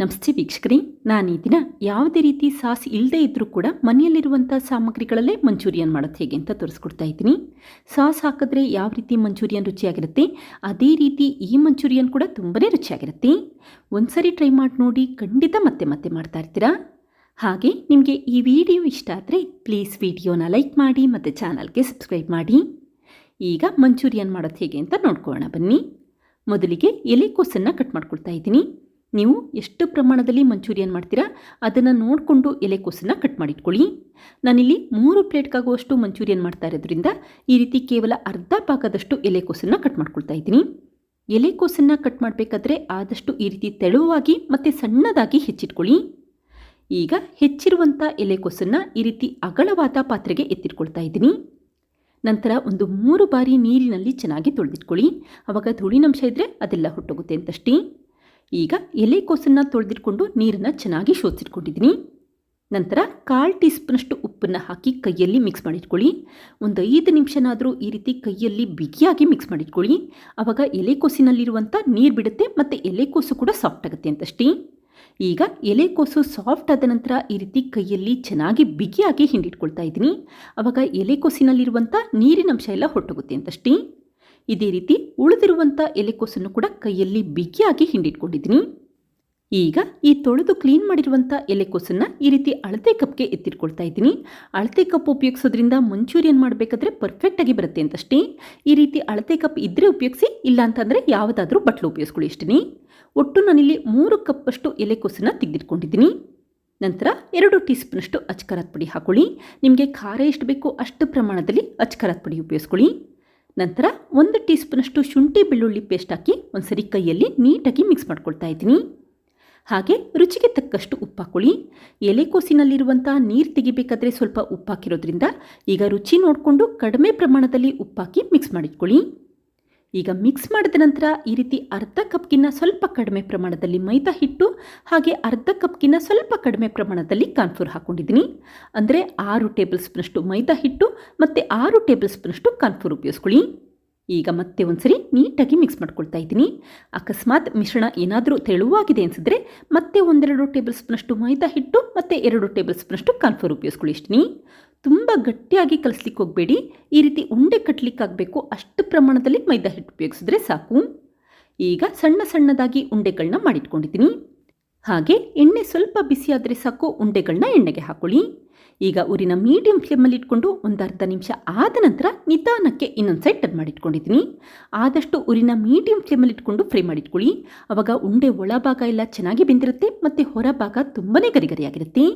ನಮಸ್ತೆ ವೀಕ್ಷಕರೇ, ನಾನು ಈ ದಿನ ಯಾವುದೇ ರೀತಿ ಸಾಸ್ ಇಲ್ಲದೇ ಇದ್ದರೂ ಕೂಡ ಮನೆಯಲ್ಲಿರುವಂಥ ಸಾಮಗ್ರಿಗಳಲ್ಲೇ ಮಂಚೂರಿಯನ್ ಮಾಡೋದು ಹೇಗೆ ಅಂತ ತೋರಿಸ್ಕೊಡ್ತಾ ಇದ್ದೀನಿ. ಸಾಸ್ ಹಾಕಿದ್ರೆ ಯಾವ ರೀತಿ ಮಂಚೂರಿಯನ್ ರುಚಿಯಾಗಿರುತ್ತೆ, ಅದೇ ರೀತಿ ಈ ಮಂಚೂರಿಯನ್ ಕೂಡ ತುಂಬನೇ ರುಚಿಯಾಗಿರುತ್ತೆ. ಒಂದ್ಸರಿ ಟ್ರೈ ಮಾಡಿ ನೋಡಿ, ಖಂಡಿತ ಮತ್ತೆ ಮತ್ತೆ ಮಾಡ್ತಾ ಇರ್ತೀರಾ? ಹಾಗೆ ನಿಮಗೆ ಈ ವಿಡಿಯೋ ಇಷ್ಟ ಆದರೆ ಪ್ಲೀಸ್ ವಿಡಿಯೋನ ಲೈಕ್ ಮಾಡಿ, ಮತ್ತು ಚಾನಲ್ಗೆ ಸಬ್ಸ್ಕ್ರೈಬ್ ಮಾಡಿ. ಈಗ ಮಂಚೂರಿಯನ್ ಮಾಡೋದು ಹೇಗೆ ಅಂತ ನೋಡ್ಕೊಳ್ಳೋಣ ಬನ್ನಿ. ಮೊದಲಿಗೆ ಎಲೆಕೋಸನ್ನು ಕಟ್ ಮಾಡ್ಕೊಳ್ತಾ ಇದ್ದೀನಿ. ನೀವು ಎಷ್ಟು ಪ್ರಮಾಣದಲ್ಲಿ ಮಂಚೂರಿಯನ್ ಮಾಡ್ತೀರಾ? ಅದನ್ನು ನೋಡಿಕೊಂಡು ಎಲೆಕೋಸನ್ನು ಕಟ್ ಮಾಡಿಟ್ಕೊಳ್ಳಿ. ನಾನಿಲ್ಲಿ ಮೂರು ಪ್ಲೇಟ್ಗಾಗುವಷ್ಟು ಮಂಚೂರಿಯನ್ ಮಾಡ್ತಾ ಇರೋದ್ರಿಂದ ಈ ರೀತಿ ಕೇವಲ ಅರ್ಧ ಭಾಗದಷ್ಟು ಎಲೆಕೋಸನ್ನು ಕಟ್ ಮಾಡ್ಕೊಳ್ತಾ ಇದ್ದೀನಿ. ಎಲೆಕೋಸನ್ನು ಕಟ್ ಮಾಡಬೇಕಾದ್ರೆ ಆದಷ್ಟು ಈ ರೀತಿ ತೆಳುವಾಗಿ ಮತ್ತು ಸಣ್ಣದಾಗಿ ಹೆಚ್ಚಿಟ್ಕೊಳ್ಳಿ. ಈಗ ಹೆಚ್ಚಿರುವಂಥ ಎಲೆಕೋಸನ್ನು ಈ ರೀತಿ ಅಗಲವಾದ ಪಾತ್ರೆಗೆ ಎತ್ತಿಟ್ಕೊಳ್ತಾ ಇದ್ದೀನಿ. ನಂತರ ಒಂದು ಮೂರು ಬಾರಿ ನೀರಿನಲ್ಲಿ ಚೆನ್ನಾಗಿ ತೊಳೆದಿಟ್ಕೊಳ್ಳಿ. ಆವಾಗ ಧೂಳಿನಂಶ ಇದ್ದರೆ ಅದೆಲ್ಲ ಹೊಟ್ಟೋಗುತ್ತೆ ಅಂತಷ್ಟೇ. ಈಗ ಎಲೆಕೋಸನ್ನು ತೊಳೆದಿಟ್ಕೊಂಡು ನೀರನ್ನು ಚೆನ್ನಾಗಿ ಶೋಧಿಸಿಟ್ಕೊಂಡಿದ್ದೀನಿ ನಂತರ ಕಾಲು ಟೀ ಸ್ಪೂನಷ್ಟು ಉಪ್ಪನ್ನು ಹಾಕಿ ಕೈಯಲ್ಲಿ ಮಿಕ್ಸ್ ಮಾಡಿಟ್ಕೊಳ್ಳಿ. ಒಂದು ಐದು ನಿಮಿಷನಾದರೂ ಈ ರೀತಿ ಕೈಯಲ್ಲಿ ಬಿಗಿಯಾಗಿ ಮಿಕ್ಸ್ ಮಾಡಿಟ್ಕೊಳ್ಳಿ. ಆವಾಗ ಎಲೆಕೋಸಿನಲ್ಲಿರುವಂಥ ನೀರು ಬಿಡುತ್ತೆ ಮತ್ತು ಎಲೆಕೋಸು ಕೂಡ ಸಾಫ್ಟ್ ಆಗುತ್ತೆ ಅಂತಷ್ಟೇ. ಈಗ ಎಲೆಕೋಸು ಸಾಫ್ಟ್ ಆದ ನಂತರ ಈ ರೀತಿ ಕೈಯಲ್ಲಿ ಚೆನ್ನಾಗಿ ಬಿಗಿಯಾಗಿ ಹಿಂಡಿಟ್ಕೊಳ್ತಾ ಇದ್ದೀನಿ. ಆವಾಗ ಎಲೆಕೋಸಿನಲ್ಲಿರುವಂಥ ನೀರಿನಂಶ ಎಲ್ಲ ಹೊಟ್ಟೋಗುತ್ತೆ ಅಂತಷ್ಟೇ. ಇದೇ ರೀತಿ ಉಳಿದಿರುವಂಥ ಎಲೆಕೋಸನ್ನು ಕೂಡ ಕೈಯಲ್ಲಿ ಬಿಗಿಯಾಗಿ ಹಿಂಡಿಟ್ಕೊಂಡಿದ್ದೀನಿ. ಈಗ ಈ ತೊಳೆದು ಕ್ಲೀನ್ ಮಾಡಿರುವಂಥ ಎಲೆಕೋಸನ್ನು ಈ ರೀತಿ ಅಳತೆ ಕಪ್ಗೆ ಎತ್ತಿಟ್ಕೊಳ್ತಾ ಇದ್ದೀನಿ. ಅಳತೆ ಕಪ್ ಉಪಯೋಗಿಸೋದ್ರಿಂದ ಮಂಚೂರಿಯನ್ ಮಾಡಬೇಕಾದ್ರೆ ಪರ್ಫೆಕ್ಟಾಗಿ ಬರುತ್ತೆ ಅಂತಷ್ಟೇ. ಈ ರೀತಿ ಅಳತೆ ಕಪ್ ಇದ್ದರೆ ಉಪಯೋಗಿಸಿ ಇಲ್ಲ ಅಂತಂದರೆ ಯಾವುದಾದ್ರೂ ಬಟ್ಲು ಉಪಯೋಗಿಸ್ಕೊಳ್ಳಿ ಇಷ್ಟೇ ಒಟ್ಟು ನಾನಿಲ್ಲಿ ಮೂರು ಕಪ್ಪಷ್ಟು ಎಲೆಕೋಸನ್ನು ತೆಗೆದಿಟ್ಕೊಂಡಿದ್ದೀನಿ. ನಂತರ ಎರಡು ಟೀ ಸ್ಪೂನಷ್ಟು ಪುಡಿ ಹಾಕೊಳ್ಳಿ. ನಿಮಗೆ ಖಾರ ಎಷ್ಟು ಬೇಕೋ ಅಷ್ಟು ಪ್ರಮಾಣದಲ್ಲಿ ಅಚ್ಕರಾತ್ ಪುಡಿ ಉಪಯೋಗಿಸ್ಕೊಳ್ಳಿ. ನಂತರ ಒಂದು ಟೀ ಸ್ಪೂನಷ್ಟು ಶುಂಠಿ ಬೆಳ್ಳುಳ್ಳಿ ಪೇಸ್ಟ್ ಹಾಕಿ ಒಂದ್ಸರಿ ಕೈಯಲ್ಲಿ ನೀಟಾಗಿ ಮಿಕ್ಸ್ ಮಾಡ್ಕೊಳ್ತಾ ಇದ್ದೀನಿ. ಹಾಗೆ ರುಚಿಗೆ ತಕ್ಕಷ್ಟು ಉಪ್ಪು ಹಾಕೊಳ್ಳಿ ಎಲೆಕೋಸಿನಲ್ಲಿರುವಂಥ ನೀರು ತೆಗಿಬೇಕಾದ್ರೆ ಸ್ವಲ್ಪ ಉಪ್ಪು ಹಾಕಿರೋದ್ರಿಂದ ಈಗ ರುಚಿ ನೋಡಿಕೊಂಡು ಕಡಿಮೆ ಪ್ರಮಾಣದಲ್ಲಿ ಉಪ್ಪಾಕಿ ಮಿಕ್ಸ್ ಮಾಡಿಟ್ಕೊಳ್ಳಿ. ಈಗ ಮಿಕ್ಸ್ ಮಾಡಿದ ನಂತರ ಈ ರೀತಿ ಅರ್ಧ ಕಪ್ಗಿನ್ನ ಸ್ವಲ್ಪ ಕಡಿಮೆ ಪ್ರಮಾಣದಲ್ಲಿ ಮೈದಾ ಹಿಟ್ಟು, ಹಾಗೆ ಅರ್ಧ ಕಪ್ಗಿನ್ನ ಸ್ವಲ್ಪ ಕಡಿಮೆ ಪ್ರಮಾಣದಲ್ಲಿ ಕಾನ್ಫ್ಲೋರ್ ಹಾಕ್ಕೊಂಡಿದ್ದೀನಿ ಅಂದರೆ ಆರು ಟೇಬಲ್ ಸ್ಪೂನಷ್ಟು ಮೈದಾ ಹಿಟ್ಟು ಮತ್ತು ಆರು ಟೇಬಲ್ ಸ್ಪೂನಷ್ಟು ಕಾನ್ಫ್ಲೋರ್ ಉಪಯೋಗಿಸ್ಕೊಳ್ಳಿ. ಈಗ ಮತ್ತೆ ಒಂದ್ಸರಿ ನೀಟಾಗಿ ಮಿಕ್ಸ್ ಮಾಡ್ಕೊಳ್ತಾ ಇದ್ದೀನಿ. ಅಕಸ್ಮಾತ್ ಮಿಶ್ರಣ ಏನಾದರೂ ತೆಳುವಾಗಿದೆ ಅನಿಸಿದ್ರೆ ಮತ್ತೆ ಒಂದೆರಡು ಟೇಬಲ್ ಸ್ಪೂನಷ್ಟು ಮೈದಾ ಹಿಟ್ಟು, ಮತ್ತು ಎರಡು ಟೇಬಲ್ ಸ್ಪೂನಷ್ಟು ಕಾನ್ಫ್ಲೋರ್ ಉಪಯೋಗಿಸ್ಕೊಳ್ಳಿ ಇಷ್ಟೀನಿ. ತುಂಬ ಗಟ್ಟಿಯಾಗಿ ಕಲಿಸ್ಲಿಕ್ಕೆ ಹೋಗಬೇಡಿ. ಈ ರೀತಿ ಉಂಡೆ ಕಟ್ಟಲಿಕ್ಕಾಗಬೇಕು ಅಷ್ಟು ಪ್ರಮಾಣದಲ್ಲಿ ಮೈದಾ ಹಿಟ್ಟು ಉಪಯೋಗಿಸಿದ್ರೆ ಸಾಕು. ಈಗ ಸಣ್ಣ ಸಣ್ಣದಾಗಿ ಉಂಡೆಗಳನ್ನ ಮಾಡಿಟ್ಕೊಂಡಿದ್ದೀನಿ. ಹಾಗೆ ಎಣ್ಣೆ ಸ್ವಲ್ಪ ಬಿಸಿಯಾದರೆ ಸಾಕು ಉಂಡೆಗಳನ್ನ ಎಣ್ಣೆಗೆ ಹಾಕೊಳ್ಳಿ. ಈಗ ಊರಿನ ಮೀಡಿಯಂ ಫ್ಲೇಮಲ್ಲಿ ಇಟ್ಕೊಂಡು ಒಂದು ಅರ್ಧ ನಿಮಿಷ ಆದ ನಂತರ ನಿಧಾನಕ್ಕೆ ಇನ್ನೊಂದು ಸೈಡ್ ಟರ್ನ್ ಮಾಡಿಟ್ಕೊಂಡಿದ್ದೀನಿ. ಆದಷ್ಟು ಊರಿನ ಮೀಡಿಯಂ ಫ್ಲೇಮಲ್ಲಿ ಇಟ್ಕೊಂಡು ಫ್ರೈ ಮಾಡಿಟ್ಕೊಳ್ಳಿ. ಆವಾಗ ಉಂಡೆ ಒಳಭಾಗ ಎಲ್ಲ ಚೆನ್ನಾಗಿ ಬೆಂದಿರುತ್ತೆ ಮತ್ತು ಹೊರಭಾಗ ತುಂಬಾ ಗರಿಗರಿಯಾಗಿರುತ್ತೆ.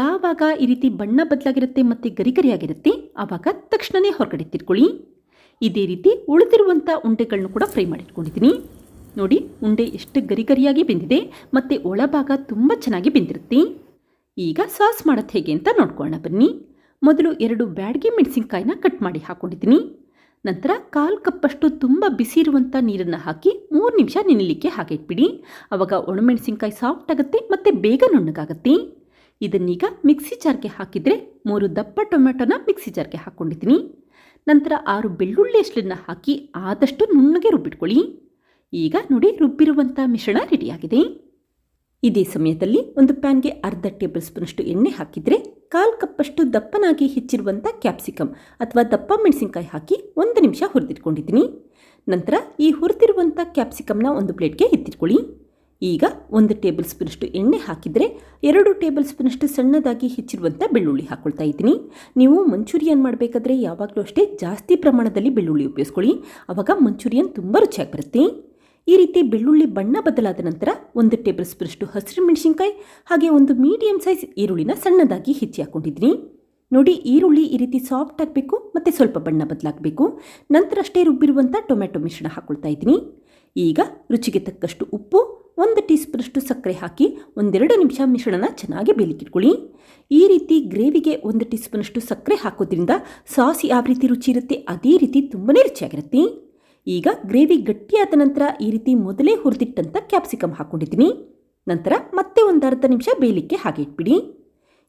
ಯಾವಾಗ ಈ ರೀತಿ ಬಣ್ಣ ಬದಲಾಗಿರುತ್ತೆ ಮತ್ತು ಗರಿಗರಿಯಾಗಿರುತ್ತೆ ಆವಾಗ ತಕ್ಷಣವೇ ಹೊರಗಡೆ ತಿರ್ಕೊಳ್ಳಿ ಇದೇ ರೀತಿ ಉಳಿದಿರುವಂಥ ಉಂಡೆಗಳನ್ನು ಕೂಡ ಫ್ರೈ ಮಾಡಿಟ್ಕೊಂಡಿದ್ದೀನಿ. ನೋಡಿ, ಉಂಡೆ ಎಷ್ಟು ಗರಿಗರಿಯಾಗಿ ಬೆಂದಿದೆ ಮತ್ತು ಒಳಭಾಗ ತುಂಬ ಚೆನ್ನಾಗಿ ಬೆಂದಿರುತ್ತೆ. ಈಗ ಸಾಸ್ ಮಾಡೋದು ಹೇಗೆ ಅಂತ ನೋಡ್ಕೊಳ್ಳೋಣ ಬನ್ನಿ. ಮೊದಲು ಎರಡು ಬ್ಯಾಡ್ಗೆ ಮೆಣಸಿನ್ಕಾಯಿನ ಕಟ್ ಮಾಡಿ ಹಾಕ್ಕೊಂಡಿದ್ದೀನಿ ನಂತರ ಕಾಲು ಕಪ್ಪಷ್ಟು ತುಂಬ ಬಿಸಿ ಇರುವಂಥ ನೀರನ್ನು ಹಾಕಿ ಮೂರು ನಿಮಿಷ ನೆನಲಿಕ್ಕೆ ಹಾಗೆ ಇಟ್ಬಿಡಿ. ಆವಾಗ ಒಣಮೆಣಸಿನ್ಕಾಯಿ ಸಾಫ್ಟ್ ಆಗುತ್ತೆ ಮತ್ತು ಬೇಗ ನುಣ್ಣಗಾಗುತ್ತೆ. ಇದನ್ನೀಗ ಮಿಕ್ಸಿ ಜಾರ್ಗೆ ಹಾಕಿದರೆ ಮೂರು ದಪ್ಪ ಟೊಮೆಟೊನ ಮಿಕ್ಸಿ ಜಾರ್ಗೆ ಹಾಕ್ಕೊಂಡಿದ್ದೀನಿ ನಂತರ ಆರು ಬೆಳ್ಳುಳ್ಳಿ ಅಷ್ಟನ್ನು ಹಾಕಿ ಆದಷ್ಟು ನುಣ್ಣಗೆ ರುಬ್ಬಿಟ್ಕೊಳ್ಳಿ. ಈಗ ನೋಡಿ ರುಬ್ಬಿರುವಂಥ ಮಿಶ್ರಣ ರೆಡಿಯಾಗಿದೆ. ಇದೇ ಸಮಯದಲ್ಲಿ ಒಂದು ಪ್ಯಾನ್ಗೆ ಅರ್ಧ ಟೇಬಲ್ ಸ್ಪೂನಷ್ಟು ಎಣ್ಣೆ ಹಾಕಿದರೆ ಕಾಲು ಕಪ್ಪಷ್ಟು ದಪ್ಪನಾಗಿ ಹೆಚ್ಚಿರುವಂಥ ಕ್ಯಾಪ್ಸಿಕಮ್ ಅಥವಾ ದಪ್ಪ ಮೆಣಸಿನ್ಕಾಯಿ ಹಾಕಿ ಒಂದು ನಿಮಿಷ ಹುರಿದಿಟ್ಕೊಂಡಿದ್ದೀನಿ. ನಂತರ ಈ ಹುರಿದಿರುವಂಥ ಕ್ಯಾಪ್ಸಿಕಮ್ನ ಒಂದು ಪ್ಲೇಟ್ಗೆ ಎತ್ತಿಟ್ಕೊಳ್ಳಿ. ಈಗ ಒಂದು ಟೇಬಲ್ ಸ್ಪೂನಷ್ಟು ಎಣ್ಣೆ ಹಾಕಿದರೆ ಎರಡು ಟೇಬಲ್ ಸ್ಪೂನಷ್ಟು ಸಣ್ಣದಾಗಿ ಹೆಚ್ಚಿರುವಂಥ ಬೆಳ್ಳುಳ್ಳಿ ಹಾಕ್ಕೊಳ್ತಾ ಇದ್ದೀನಿ. ನೀವು ಮಂಚೂರಿಯನ್ ಮಾಡಬೇಕಾದ್ರೆ ಯಾವಾಗಲೂ ಅಷ್ಟೇ ಜಾಸ್ತಿ ಪ್ರಮಾಣದಲ್ಲಿ ಬೆಳ್ಳುಳ್ಳಿ ಉಪಯೋಗಿಸ್ಕೊಳ್ಳಿ. ಆವಾಗ ಮಂಚೂರಿಯನ್ ತುಂಬ ರುಚಿಯಾಗಿ ಬರುತ್ತೆ. ಈ ರೀತಿ ಬೆಳ್ಳುಳ್ಳಿ ಬಣ್ಣ ಬದಲಾದ ನಂತರ ಒಂದು ಟೇಬಲ್ ಸ್ಪೂನಷ್ಟು ಹಸಿರು ಮೆಣಸಿನ್ಕಾಯಿ ಹಾಗೆ ಒಂದು ಮೀಡಿಯಂ ಸೈಜ್ ಈರುಳ್ಳಿನ ಸಣ್ಣದಾಗಿ ಹೆಚ್ಚಿ ಹಾಕ್ಕೊಂಡಿದ್ದೀನಿ ನೋಡಿ, ಈರುಳ್ಳಿ ಈ ರೀತಿ ಸಾಫ್ಟ್ ಆಗಬೇಕು ಮತ್ತು ಸ್ವಲ್ಪ ಬಣ್ಣ ಬದಲಾಗಬೇಕು. ನಂತರ ಅಷ್ಟೇ ರುಬ್ಬಿರುವಂಥ ಟೊಮೆಟೊ ಮಿಶ್ರಣ ಹಾಕ್ಕೊಳ್ತಾ ಇದ್ದೀನಿ. ಈಗ ರುಚಿಗೆ ತಕ್ಕಷ್ಟು ಉಪ್ಪು, ಒಂದು ಟೀ ಸ್ಪೂನಷ್ಟು ಸಕ್ಕರೆ ಹಾಕಿ ಒಂದೆರಡು ನಿಮಿಷ ಮಿಶ್ರಣನ ಚೆನ್ನಾಗಿ ಬೇಲಿಕ್ಕಿಟ್ಕೊಳ್ಳಿ. ಈ ರೀತಿ ಗ್ರೇವಿಗೆ ಒಂದು ಟೀ ಸ್ಪೂನಷ್ಟು ಸಕ್ಕರೆ ಹಾಕೋದ್ರಿಂದ ಸಾಸ್ ಯಾವ ರೀತಿ ರುಚಿ ಇರುತ್ತೆ, ಅದೇ ರೀತಿ ತುಂಬನೇ ರುಚಿಯಾಗಿರುತ್ತೆ. ಈಗ ಗ್ರೇವಿ ಗಟ್ಟಿಯಾದ ನಂತರ ಈ ರೀತಿ ಮೊದಲೇ ಹುರಿದಿಟ್ಟಂಥ ಕ್ಯಾಪ್ಸಿಕಮ್ ಹಾಕ್ಕೊಂಡಿದ್ದೀನಿ ನಂತರ ಮತ್ತೆ ಒಂದು ಅರ್ಧ ನಿಮಿಷ ಬೇಯಲಿಕ್ಕೆ ಹಾಗೆ ಇಟ್ಬಿಡಿ.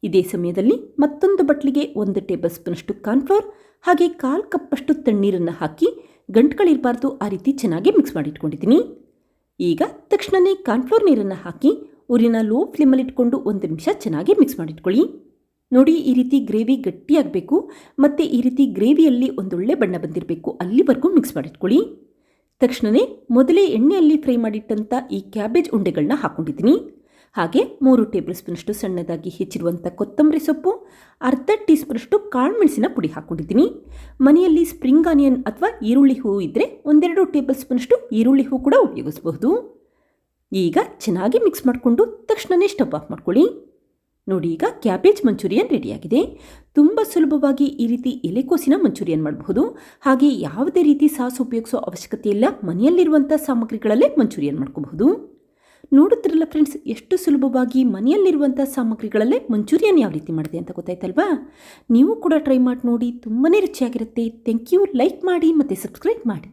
ಇದೇ ಸಮಯದಲ್ಲಿ ಮತ್ತೊಂದು ಬಟ್ಲಿಗೆ ಒಂದು ಟೇಬಲ್ ಸ್ಪೂನಷ್ಟು ಕಾರ್ನ್ಫ್ಲೋರ್, ಹಾಗೆ ಕಾಲು ಕಪ್ಪಷ್ಟು ತಣ್ಣೀರನ್ನು ಹಾಕಿ ಗಂಟುಗಳಿರಬಾರ್ದು ಆ ರೀತಿ ಚೆನ್ನಾಗಿ ಮಿಕ್ಸ್ ಮಾಡಿ ಇಟ್ಕೊಂಡಿದ್ದೀನಿ ಈಗ ತಕ್ಷಣವೇ ಕಾರ್ನ್ಫ್ಲೋರ್ ನೀರನ್ನು ಹಾಕಿ ಊರಿನ ಲೋ ಫ್ಲೇಮಲ್ಲಿ ಇಟ್ಕೊಂಡು ಒಂದು ನಿಮಿಷ ಚೆನ್ನಾಗಿ ಮಿಕ್ಸ್ ಮಾಡಿಟ್ಕೊಳ್ಳಿ. ನೋಡಿ ಈ ರೀತಿ ಗ್ರೇವಿ ಗಟ್ಟಿಯಾಗಬೇಕು, ಮತ್ತು ಈ ರೀತಿ ಗ್ರೇವಿಯಲ್ಲಿ ಒಂದೊಳ್ಳೆ ಬಣ್ಣ ಬಂದಿರಬೇಕು. ಅಲ್ಲಿವರೆಗೂ ಮಿಕ್ಸ್ ಮಾಡಿಟ್ಕೊಳ್ಳಿ. ತಕ್ಷಣವೇ ಮೊದಲೇ ಎಣ್ಣೆಯಲ್ಲಿ ಫ್ರೈ ಮಾಡಿಟ್ಟಂಥ ಈ ಕ್ಯಾಬೇಜ್ ಉಂಡೆಗಳನ್ನ ಹಾಕ್ಕೊಂಡಿದ್ದೀನಿ ಹಾಗೆ ಮೂರು ಟೇಬಲ್ ಸ್ಪೂನಷ್ಟು ಸಣ್ಣದಾಗಿ ಹೆಚ್ಚಿರುವಂಥ ಕೊತ್ತಂಬರಿ ಸೊಪ್ಪು, ಅರ್ಧ ಟೀ ಸ್ಪೂನಷ್ಟು ಕಾಳುಮೆಣಸಿನ ಪುಡಿ ಹಾಕ್ಕೊಂಡಿದ್ದೀನಿ ಮನೆಯಲ್ಲಿ ಸ್ಪ್ರಿಂಗ್ ಆನಿಯನ್ ಅಥವಾ ಈರುಳ್ಳಿ ಹೂವು ಇದ್ದರೆ ಒಂದೆರಡು ಟೇಬಲ್ ಸ್ಪೂನಷ್ಟು ಈರುಳ್ಳಿ ಹೂವು ಕೂಡ ಉಪಯೋಗಿಸಬಹುದು. ಈಗ ಚೆನ್ನಾಗಿ ಮಿಕ್ಸ್ ಮಾಡಿಕೊಂಡು ತಕ್ಷಣವೇ ಸ್ಟವ್ ಆಫ್ ಮಾಡ್ಕೊಳ್ಳಿ. ನೋಡಿ ಈಗ ಕ್ಯಾಬೇಜ್ ಮಂಚೂರಿಯನ್ ರೆಡಿಯಾಗಿದೆ. ತುಂಬ ಸುಲಭವಾಗಿ ಈ ರೀತಿ ಎಲೆಕೋಸಿನ ಮಂಚೂರಿಯನ್ ಮಾಡಬಹುದು. ಹಾಗೆ ಯಾವುದೇ ರೀತಿ ಸಾಸ್ ಉಪಯೋಗಿಸೋ ಅವಶ್ಯಕತೆ ಇಲ್ಲ. ಮನೆಯಲ್ಲಿರುವಂಥ ಸಾಮಗ್ರಿಗಳಲ್ಲೇ ಮಂಚೂರಿಯನ್ ಮಾಡ್ಕೋಬಹುದು. ನೋಡುತ್ತಿರಲ್ಲ ಫ್ರೆಂಡ್ಸ್, ಎಷ್ಟು ಸುಲಭವಾಗಿ ಮನೆಯಲ್ಲಿರುವಂಥ ಸಾಮಗ್ರಿಗಳಲ್ಲೇ ಮಂಚೂರಿಯನ್ ಯಾವ ರೀತಿ ಮಾಡಿದೆ ಅಂತ ಗೊತ್ತಾಯ್ತಲ್ವಾ? ನೀವು ಕೂಡ ಟ್ರೈ ಮಾಡಿ ನೋಡಿ. ತುಂಬಾ ರುಚಿಯಾಗಿರುತ್ತೆ. Thank you. ಲೈಕ್ ಮಾಡಿ ಮತ್ತು ಸಬ್ಸ್ಕ್ರೈಬ್ ಮಾಡಿ.